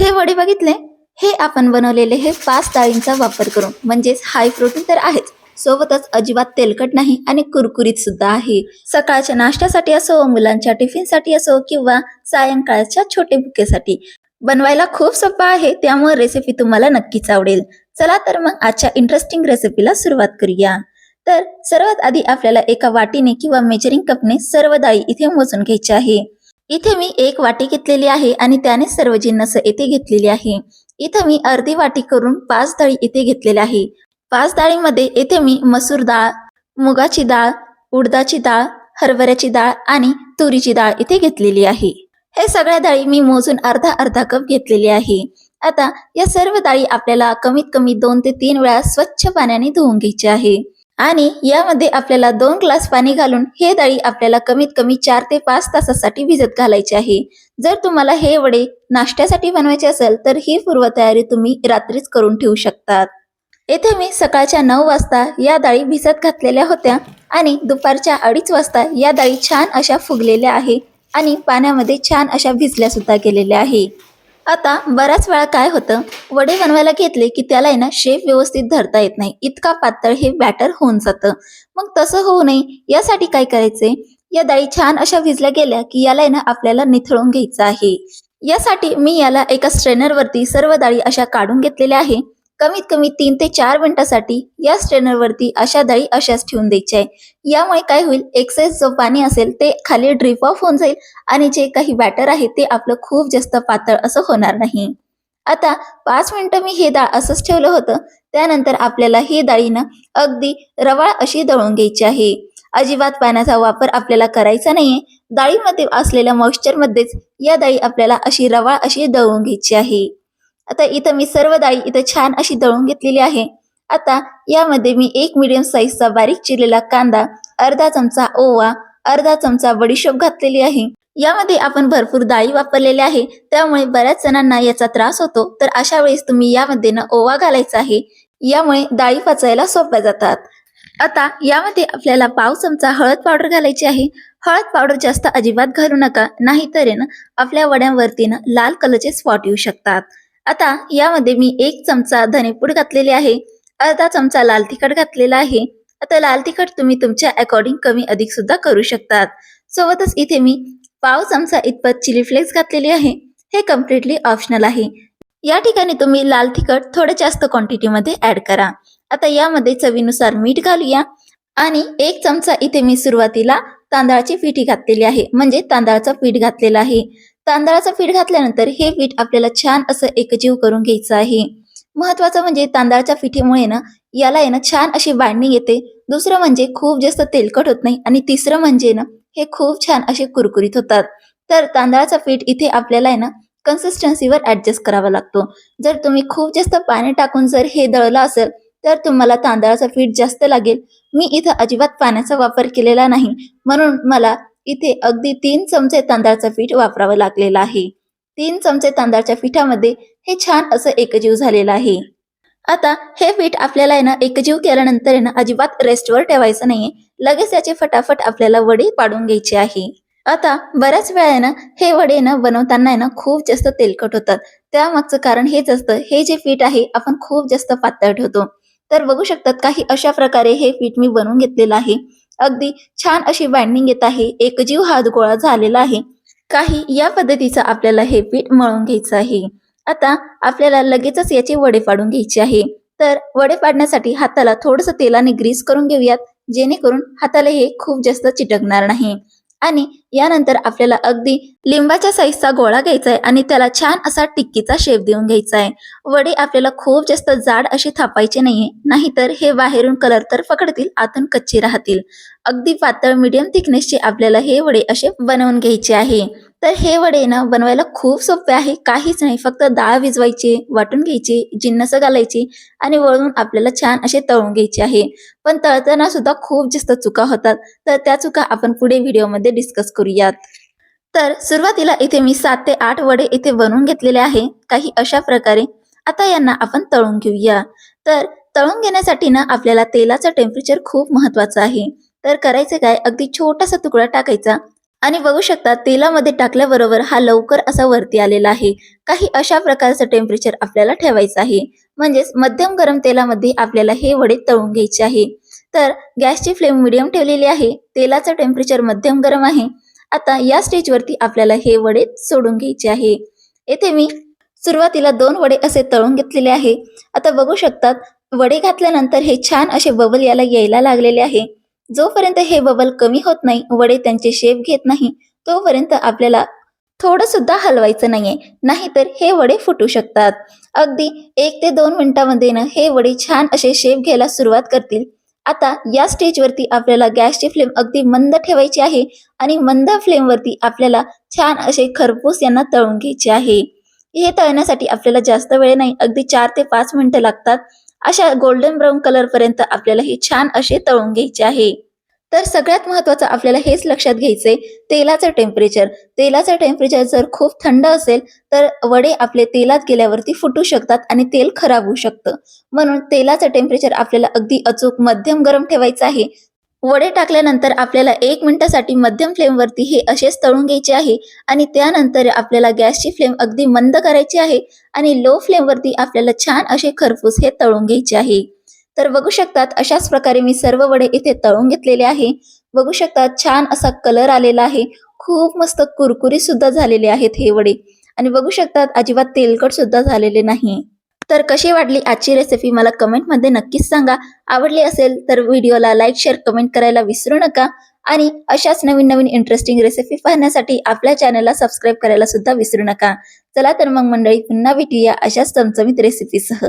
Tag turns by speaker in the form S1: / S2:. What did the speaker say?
S1: हे वडे बघितले? हे आपण बनवलेले हे पाच डाळींचा वापर करून. म्हणजेच हाय प्रोटीन तर आहेच. सोबतच अजिबात तेलकट नाही आणि कुरकुरीत सुद्धा आहे. सकाळच्या नाश्त्यासाठी असो मुलांच्या टिफिनसाठी असो किंवा सायंकाळच्या छोटे बुकेसाठी. बनवायला खूप सोपा आहे. त्यामुळे रेसिपी तुम्हाला नक्कीच आवडेल. चला तर मग आजच्या इंटरेस्टिंग रेसिपीला सुरुवात करूया. तर सर्वात आधी आपल्याला एका वाटीने किंवा मेजरिंग कपने सर्व डाळी इथे मोजून घ्यायची आहे. इथे मी एक वाटी घेतलेली आहे आणि त्याने सर्व जिन्नस येथे घेतलेली आहे. इथे मी अर्धी वाटी करून पाच डाळी इथे घेतलेल्या आहे. पाच डाळीमध्ये येथे मी मसूर डाळ मुगाची डाळ उडदाची डाळ हरभऱ्याची डाळ आणि तुरीची डाळ इथे घेतलेली आहे. हे सगळ्या डाळी मी मोजून अर्धा अर्धा कप घेतलेली आहे. आता या सर्व डाळी आपल्याला कमीत कमी दोन ते तीन वेळा स्वच्छ पाण्याने धुवून घ्यायची आहे. आणि यामध्ये आपल्याला दोन ग्लास पाणी घालून हे डाळी आपल्याला कमीत कमी चार ते पाच तासासाठी भिजत घालायचे आहे. जर तुम्हाला हे वडे नाश्त्यासाठी बनवायचे असेल तर ही पूर्वतयारी तुम्ही रात्रीच करून ठेवू शकतात. येथे मी सकाळच्या नऊ वाजता या डाळी भिजत घातलेल्या होत्या आणि दुपारच्या अडीच वाजता या डाळी छान अशा फुगलेल्या आहे आणि पाण्यामध्ये छान अशा भिजल्या सुद्धा गेलेल्या आहे. आता बऱ्याच वेळा काय होतं? वडे बनवायला घेतले की त्याला आहे ना शेप व्यवस्थित धरता येत नाही. इतका पातळ हे बॅटर होऊन जातं. मग तसं होऊ नये. यासाठी काय करायचे या डाळी छान अशा भिजल्या गेल्या की याला आहे ना आपल्याला निथळून घ्यायचं आहे. यासाठी मी याला एका स्ट्रेनरवरती सर्व डाळी अशा काढून घेतलेल्या आहे. कमीत कमी तीन ते चार मिनिटासाठी या स्ट्रेनरवरती अशा डाळी अशाच ठेवून द्यायच्या आहे यामुळे काय होईल एक्सेस जो पाणी असेल ते खाली ड्रिप ऑफ होऊन जाईल आणि जे काही बॅटर आहे ते आपलं खूप जास्त पातळ असं होणार नाही. आता पाच मिनिटं मी हे डाळ असंच ठेवलं होतं त्यानंतर आपल्याला ही डाळीनं अगदी रवाळ अशी दळून घ्यायची आहे. अजिबात पाण्याचा वापर आपल्याला करायचा नाहीये. डाळीमध्ये असलेल्या मॉइश्चरमध्येच या डाळी आपल्याला अशी रवाळ अशी दळून घ्यायची आहे. आता इथं मी सर्व डाळी इथं छान अशी दळून घेतलेली आहे. आता यामध्ये मी एक मिडियम साईजचा बारीक चिरलेला कांदा अर्धा चमचा ओवा अर्धा चमचा बडीशोप घातलेली आहे. यामध्ये आपण भरपूर डाळी वापरलेल्या आहे. त्यामुळे बऱ्याच जणांना याचा त्रास होतो. तर अशा वेळेस तुम्ही यामध्ये ना ओवा घालायचा आहे. यामुळे डाळी पचायला सोप्या जातात. आता यामध्ये आपल्याला पाव चमचा हळद पावडर घालायची आहे. हळद पावडर जास्त अजिबात घालू नका. नाहीतर ना आपल्या वड्यांवरती ना लाल कलरचे स्पॉट येऊ शकतात. आता यामध्ये मी एक चमचा धनेपूड घातलेली आहे. अर्धा चमचा लाल तिखट घातलेला आहे. आता लाल तिखट तुम्ही तुमच्या अकॉर्डिंग कमी अधिक सुद्धा करू शकतात. सोबतच इथे मी पाव चमचा इतपत चिली फ्लेक्स घातलेली आहे. हे कम्प्लिटली ऑप्शनल आहे. या ठिकाणी तुम्ही लाल तिखट थोडं जास्त क्वांटिटीमध्ये ऍड करा. आता यामध्ये चवीनुसार मीठ घालूया. आणि एक चमचा इथे मी सुरुवातीला तांदळाची पिठी घातलेली आहे. म्हणजे तांदळाचं पीठ घातलेलं आहे. तांदळाचं पीठ घातल्यानंतर हे पीठ आपल्याला छान असं एकजीव करून घ्यायचं आहे. महत्वाचं म्हणजे तांदळाच्या पिठीमुळे ना याला आहे ना छान अशी बांधणी येते. दुसरं म्हणजे खूप जास्त तेलकट होत नाही आणि तिसरं म्हणजे ना हे खूप छान असे कुरकुरीत होतात. तर तांदळाचं पीठ इथे आपल्याला आहे ना कन्सिस्टन्सीवर ऍडजस्ट करावा लागतो. जर तुम्ही खूप जास्त पाणी टाकून जर हे दळलं असेल तर तुम्हाला तांदळाचं पीठ जास्त लागेल. मी इथं अजिबात पाण्याचा वापर केलेला नाही. म्हणून मला इथे अगदी तीन चमचे तांदळाचं पीठ वापरावं लागलेलं आहे. तीन चमचे तांदळाच्या पिठामध्ये हे छान असं एकजीव झालेलं आहे. आता हे पीठ आपल्याला आहे ना एकजीव केल्यानंतर आहे ना अजिबात रेस्टवर ठेवायचं नाहीये. लगेच याचे फटाफट आपल्याला वडे पाडून घ्यायचे आहे. आता बऱ्याच वेळा ना हे वडे ना बनवताना आहे ना खूप जास्त तेलकट होतात. त्यामागचं कारण हेच असतं हे जे पीठ आहे आपण खूप जास्त पातळ ठेवतो. तर बघू शकतात काही अशा प्रकारे हे पीठ मी बनवून घेतलेलं आहे. अगदी छान अशी बाइंडिंग येत आहे. एकजीव हात गोळा झालेला आहे. काही या पद्धतीचं आपल्याला हे पीठ मळून घ्यायचं आहे. आता आपल्याला लगेचच याचे वडे पाडून घ्यायचे आहे. तर वडे पाडण्यासाठी हाताला थोडंसं तेलाने ग्रीस करून घेऊयात जेणेकरून हाताला हे खूप जास्त चिटकणार नाही. आणि यानंतर आपल्याला अगदी लिंबाच्या साईजचा गोळा घ्यायचा आहे आणि त्याला छान असा टिक्कीचा शेप देऊन घ्यायचा आहे. वडे आपल्याला खूप जास्त जाड असे थापायचे नाहीये नाहीतर हे बाहेरून कलर तर पकडतील आतून कच्चे राहतील. अगदी पातळ मीडियम थिकनेसचे आपल्याला हे वडे असे बनवून घ्यायचे आहे. तर हे वडे ना बनवायला खूप सोपे आहे. काहीच नाही. फक्त डाळ भिजवायची वाटून घ्यायची जिन्नस घालायची आणि वळून आपल्याला छान असे तळून घ्यायचे आहे. पण तळताना सुद्धा खूप जास्त चुका होतात. तर त्या चुका आपण पुढे व्हिडिओमध्ये डिस्कस करूयात. तर सुरुवातीला इथे मी सात ते आठ वडे इथे बनवून घेतलेले आहे. काही अशा प्रकारे आता यांना आपण तळून घेऊया. तर तळून घेण्यासाठी ना आपल्याला तेलाचं टेम्परेचर खूप महत्वाचं आहे. तर करायचं काय? अगदी छोटासा तुकडा टाकायचा. आणि बघू शकता तेलामध्ये टाकल्याबरोबर हा लवकर असा वरती आलेला आहे. काही अशा प्रकारचं टेम्परेचर आपल्याला ठेवायचं आहे. म्हणजेच मध्यम गरम तेलामध्ये आपल्याला हे वडे तळून घ्यायचे आहे. तर गॅसची फ्लेम मिडियम ठेवलेली आहे. तेलाचं टेम्परेचर मध्यम गरम आहे. आता या स्टेजवरती आपल्याला हे वडे सोडून घ्यायचे आहे. येथे मी सुरुवातीला दोन वडे असे तळून घेतलेले आहे. आता बघू शकतात वडे घातल्यानंतर हे छान असे बबल याला यायला लागलेले आहे. जोपर्यंत हे बबल कमी होत नाही वडे त्यांचे शेप घेत नाही तोपर्यंत आपल्याला थोडं सुद्धा हलवायचं नाहीये. नाहीतर हे वडे फुटू शकतात. अगदी एक ते दोन मिनिटांमध्ये ना हे वडे छान असे शेप घ्यायला सुरुवात करतील. आता या स्टेजवरती आपल्याला गॅसची फ्लेम अगदी मंद ठेवायची आहे आणि मंद फ्लेमवरती आपल्याला छान असे खरपूस यांना तळून घ्यायचे आहे. हे तळण्यासाठी आपल्याला जास्त वेळ नाही अगदी चार ते पाच मिनिटं लागतात. अशा गोल्डन ब्राऊन कलर पर्यंत आपल्याला हे छान असे तळून घ्यायचे आहे. तर सगळ्यात महत्वाचं आपल्याला हेच लक्षात घ्यायचंय तेलाचं टेम्परेचर तेलाचं टेम्परेचर जर खूप थंड असेल तर वडे आपले तेलात गेल्यावरती फुटू शकतात आणि तेल खराब होऊ शकतं. म्हणून तेलाचं टेम्परेचर आपल्याला अगदी अचूक मध्यम गरम ठेवायचं आहे. वडे टाकल्यानंतर आपल्याला एक मिनिटासाठी मध्यम फ्लेमवरती हे असेच तळून घ्यायचे आहे आणि त्यानंतर आपल्याला गॅसची फ्लेम अगदी मंद करायची आहे आणि लो फ्लेमवरती आपल्याला छान असे खरपूस हे तळून घ्यायचे आहे. तर बघू शकतात अशाच प्रकारे मी सर्व वडे इथे तळून घेतलेले आहे. बघू शकतात छान असा कलर आलेला आहे. खूप मस्त कुरकुरी सुद्धा झालेले आहेत हे वडे. आणि बघू शकतात अजिबात तेलकट सुद्धा झालेले नाही. तर कशी वाटली आजची रेसिपी मला कमेंटमध्ये नक्कीच सांगा. आवडली असेल तर व्हिडिओला लाईक शेअर कमेंट करायला विसरू नका. आणि अशाच नवीन नवीन इंटरेस्टिंग रेसिपी पाहण्यासाठी आपल्या चॅनलला सबस्क्राईब करायला सुद्धा विसरू नका. चला तर मग मंडळी पुन्हा भेटूया अशाच चमचमीत रेसिपीसह